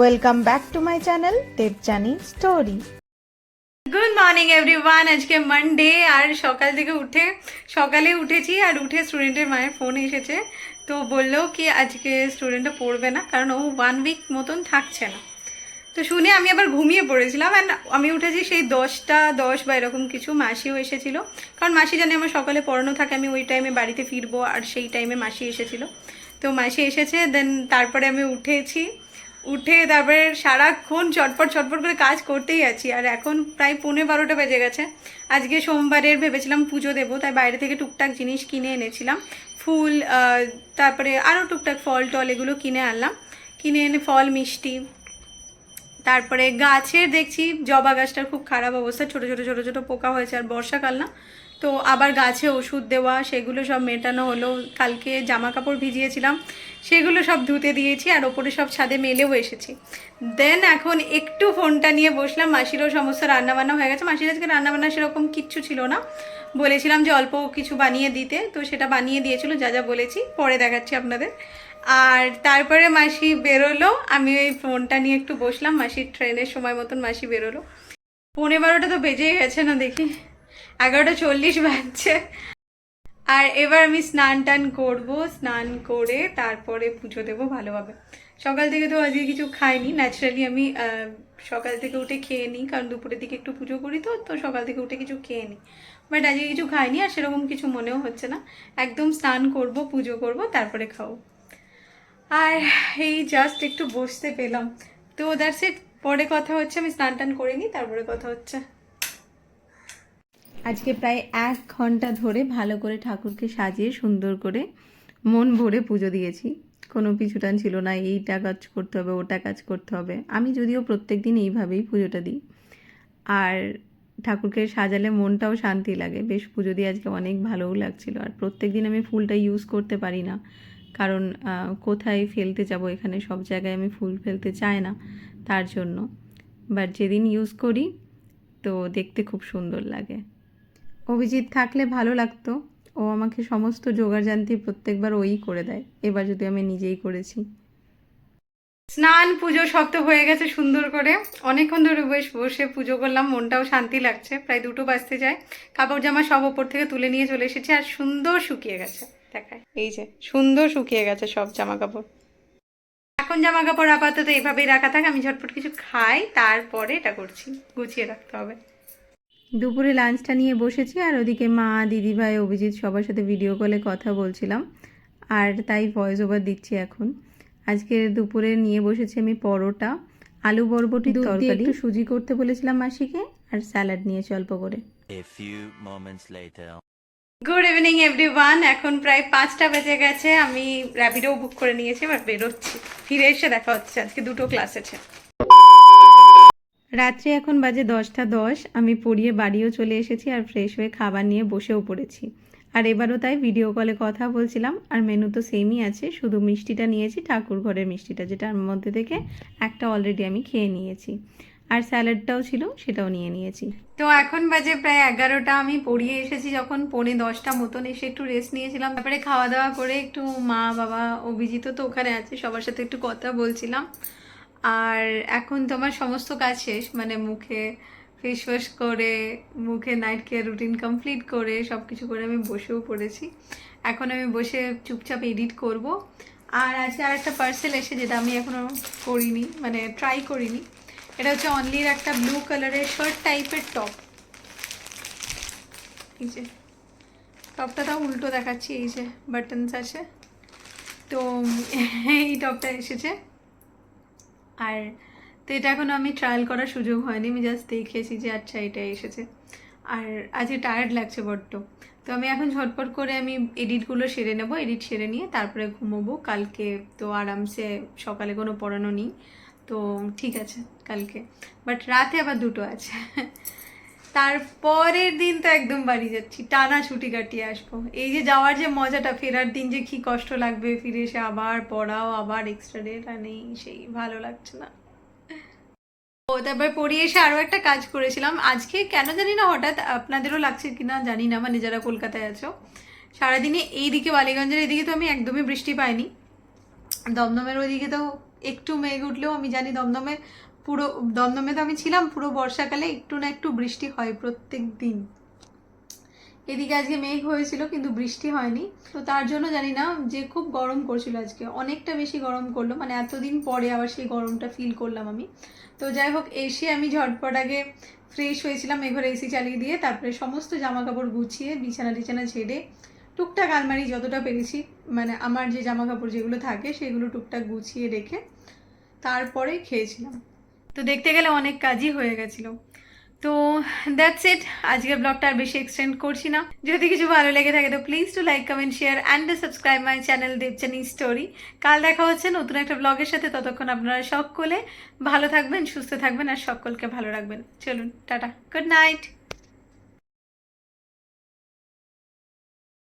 Welcome back to my channel Debjani story good morning everyone আজকে Monday আর সকাল থেকে উঠে, সকালে উঠেছি আর উঠে স্টুডেন্টের মায়ের ফোন এসেছে। তো বলল কি, আজকে স্টুডেন্টটা পড়বে না, কারণ ও ওয়ান উইক মতন থাকছে না। তো শুনে আমি আবার ঘুমিয়ে পড়েছিলাম অ্যান্ড আমি উঠেছি সেই দশটা, দশ বা এরকম কিছু মাসিও এসেছিল। কারণ মাসি জানে আমার সকালে পড়ানো থাকে, আমি ওই টাইমে বাড়িতে ফিরবো, আর সেই টাইমে মাসি এসেছিল। তো মাসি এসেছে দেন তারপরে আমি উঠেছি। উঠে তারপরে সারাক্ষণ চটপট চটপট করে কাজ করতেই আছি। আর এখন প্রায় পৌনে বারোটা বেজে গেছে। আজকে সোমবারের ভেবেছিলাম পুজো দেবো, তাই বাইরে থেকে টুকটাক জিনিস কিনে এনেছিলাম। ফুল তারপরে আরও টুকটাক ফল টল এগুলো কিনে আনলাম। কিনে এনে ফল, মিষ্টি তারপরে গাছের দেখছি, জবা গাছটার খুব খারাপ অবস্থা, ছোট ছোট ছোট ছোট পোকা হয়েছে আর বর্ষাকাল না। তো আবার গাছে ওষুধ দেওয়া, সেগুলো সব মেটানো হলো। কালকে জামা কাপড় ভিজিয়েছিলাম, সেগুলো সব ধুতে দিয়েছি আর ওপরে সব ছাদে মেলেও এসেছি। দেন এখন একটু ফোনটা নিয়ে বসলাম, মাসিরও সমস্ত রান্নাবান্না হয়ে গেছে। মাসির আজকে রান্নাবান্না সেরকম কিচ্ছু ছিল না। বলেছিলাম যে অল্প কিছু বানিয়ে দিতে, তো সেটা বানিয়ে দিয়েছিল, যা যা বলেছি, পরে দেখাচ্ছি আপনাদের। আর তারপরে মাসি বেরোলো, আমি ওই ফোনটা নিয়ে একটু বসলাম, মাসির ট্রেনের সময় মতন মাসি বেরোলো। পৌনে বারোটা তো বেজেই গেছে না দেখি, এগারোটা চল্লিশ বাজছে। আর এবার আমি স্নান টান করব, স্নান করে তারপরে পুজো দেবো ভালোভাবে। সকাল থেকে তো আজকে কিছু খাইনি ন্যাচারালি আমি সকাল থেকে উঠে খেয়ে নিই, কারণ দুপুরের দিকে একটু পুজো করি তো তো সকাল থেকে উঠে কিছু খেয়ে নিই। বাট আজকে কিছু খাইনি আর সেরকম কিছু মনেও হচ্ছে না। একদম স্নান করব, পুজো করব, তারপরে খাব। আর এই জাস্ট একটু বসতে পেলাম। তো দ্যাটস ইট পরে কথা হচ্ছে, আমি স্নান টান করে নিই, তারপরে কথা হচ্ছে। আজকে প্রায় এক ঘণ্টা ধরে ভালো করে ঠাকুরকে সাজিয়ে সুন্দর করে মন ভরে পুজো দিয়েছি। কোনো পিছুটান ছিল না, এইটা কাজ করতে হবে, ওটা কাজ করতে হবে। আমি যদিও প্রত্যেক দিন এইভাবেই পুজোটা দিই। আর ঠাকুরকে সাজালে মনটাও শান্তি লাগে। বেশ পুজো দিয়ে আজকে অনেক ভালোও লাগছিল। আর প্রত্যেক দিন আমি ফুলটা ইউজ করতে পারি না। কারণ কোথায় ফেলতে যাব, এখানে সব জায়গায় আমি ফুল ফেলতে চাই না তার জন্য। বাট যেদিন ইউজ করি, তো দেখতে খুব সুন্দর লাগে। অভিজিৎ থাকলে ভালো লাগতো। ও আমাকে সমস্ত যোগাযান্তি প্রত্যেকবার ওই করে দেয়। এবার যদি আমি নিজেই করেছি। স্নান, পুজো সব তো হয়ে গেছে সুন্দর করে। অনেকক্ষণ ধরে বেশ বসে পুজো করলাম, মনটাও শান্তি লাগছে। প্রায় দুটো বাজতে যায়। কাপড় জামা সব ওপর থেকে তুলে নিয়ে চলে এসেছে আর সুন্দর শুকিয়ে গেছে। দেখায়। এই যে সুন্দর শুকিয়ে গেছে সব জামা কাপড় এখন জামা কাপড় আপাতত এইভাবেই রাখা থাকে আমি ঝটপট কিছু খাই তারপরে এটা করছি। গুছিয়ে রাখতে হবে। দুপুরে লাঞ্চটা নিয়ে বসেছি আর ওদিকে মা দিদিভাই অভিজিৎ সবার সাথে ভিডিও কলে কথা বলছিলাম আর তাই ভয়েস ওভার দিচ্ছি এখন। আজকে দুপুরে নিয়ে বসেছি আমি পরোটা আলু বরবটির তরকারি। একটু সুজি করতে বলেছিলাম মাসিকে আর স্যালাড নিয়েছি অল্প করে। A few moments later. Good evening everyone এখন প্রায় পাঁচটা বেজে গেছে। আমি র্যাপিডো বুক করে নিয়েছি, এবার বেরোচ্ছি। ফিরে এসে দেখা হচ্ছে। আজকে দুটো ক্লাস আছে। রাত্রি এখন বাজে দশটা দশ। আমি পড়িয়ে বাড়িও চলে এসেছি আর ফ্রেশ হয়ে খাবার নিয়ে বসেও পড়েছি। আর এবারও তাই ভিডিও কলে কথা বলছিলাম। আর মেনু তো সেমই আছে। শুধু মিষ্টিটা নিয়েছি, ঠাকুর ঘরের মিষ্টিটা, যেটার মধ্যে থেকে একটা অলরেডি আমি খেয়ে নিয়েছি। আর স্যালাডটাও ছিল, সেটাও নিয়ে নিয়েছি। তো এখন বাজে প্রায় এগারোটা, আমি পড়িয়ে এসেছি যখন পৌনে দশটা মতন এসে একটু রেস্ট নিয়েছিলাম। তারপরে খাওয়া দাওয়া করে একটু মা, বাবা, অভিজিৎ তো ওখানে আছে, সবার সাথে একটু কথা বলছিলাম। আর এখন তোমার সমস্ত কাজ শেষ মানে মুখে ফেস ওয়াশ করে, মুখে নাইট কেয়ার রুটিন কমপ্লিট করে সব কিছু করে আমি বসেও পড়েছি। এখন আমি বসে চুপচাপ এডিট করব। আর আজকে আর একটা পার্সেল এসে যেটা আমি এখনও করিনি মানে ট্রাই করিনি। এটা হচ্ছে অনলির একটা ব্লু কালারের শার্ট টাইপের টপ এই যে টপটা তাও উল্টো দেখাচ্ছি, এই যে বাটনস আছে। তো, এই টপটা এসেছে। আর তো এটা এখনও আমি ট্রায়াল করার সুযোগ হয়নি, আমি জাস্ট দেখেছি যে আচ্ছা এটা এসেছে। আর আজকে টায়ার্ড লাগছে বড্ড। তো আমি এখন ঝটপট করে আমি এডিটগুলো সেরে নেব এডিট সেরে নিয়ে তারপরে ঘুমোবো। কালকে তো আরামসে সকালে কোনো পড়ানো নেই। তো ঠিক আছে কালকে। বাট রাতে আবার দুটো আছে। তারপরের দিন তো একদম বাড়ি যাচ্ছি। টানা ছুটি কাটিয়ে আসব। এই যে যাওয়ার যে মজাটা, ফেরার দিন যে কি কষ্ট লাগবে, ফিরে এসে আবার পড়াও, আবার এক্সট্রা ডেট নেই, সেই ভালো লাগছে না। ও তারপর পড়িয়ে এসে আরও একটা কাজ করেছিলাম। আজকে কেন জানি না, হঠাৎ আপনাদেরও লাগছে কিনা জানি না মানে যারা কলকাতায় আছো, সারাদিনে এইদিকে, বালিগঞ্জের এইদিকে তো আমি একদমই বৃষ্টি পাইনি। দমদমের ওইদিকে তো একটু মেঘ উঠলেও আমি জানি দমদমে পুরো, দমদমে তো আমি ছিলাম, পুরো বর্ষাকালে একটু না একটু বৃষ্টি হয় প্রত্যেক দিন। এদিকে আজকে মেঘ হয়েছিল, কিন্তু বৃষ্টি হয়নি। তো তার জন্য জানি না যে খুব গরম করছিল আজকে। অনেকটা বেশি গরম করল মানে এতদিন পরে আবার সেই গরমটা ফিল করলাম আমি। তো যাই হোক, এসে আমি ঝটপট আগে ফ্রেশ হয়েছিলাম এবার এসি চালিয়ে দিয়ে, তারপরে সমস্ত জামা কাপড় গুছিয়ে বিছানা টিছানা ঝেড়ে টুকটাক আলমারি যতটা পেরেছি মানে আমার যে জামা কাপড় যেগুলো থাকে সেগুলো টুকটাক গুছিয়ে রেখে তারপরে খেয়েছিলাম। তো দেখতে গেলে অনেক কাজই হয়ে গেছিল। তো দ্যাটস ইট আজকের ব্লগটা আর বেশি এক্সটেন্ড করছি না। যদি কিছু ভালো লেগে থাকে তো please to like comment share and subscribe my channel Debjani story কাল দেখা হচ্ছে নতুন একটা ব্লগের সাথে। ততক্ষণ আপনারা সকলে ভালো থাকবেন, সুস্থ থাকবেন আর সকলকে ভালো রাখবেন। চলুন, টাটা। Good night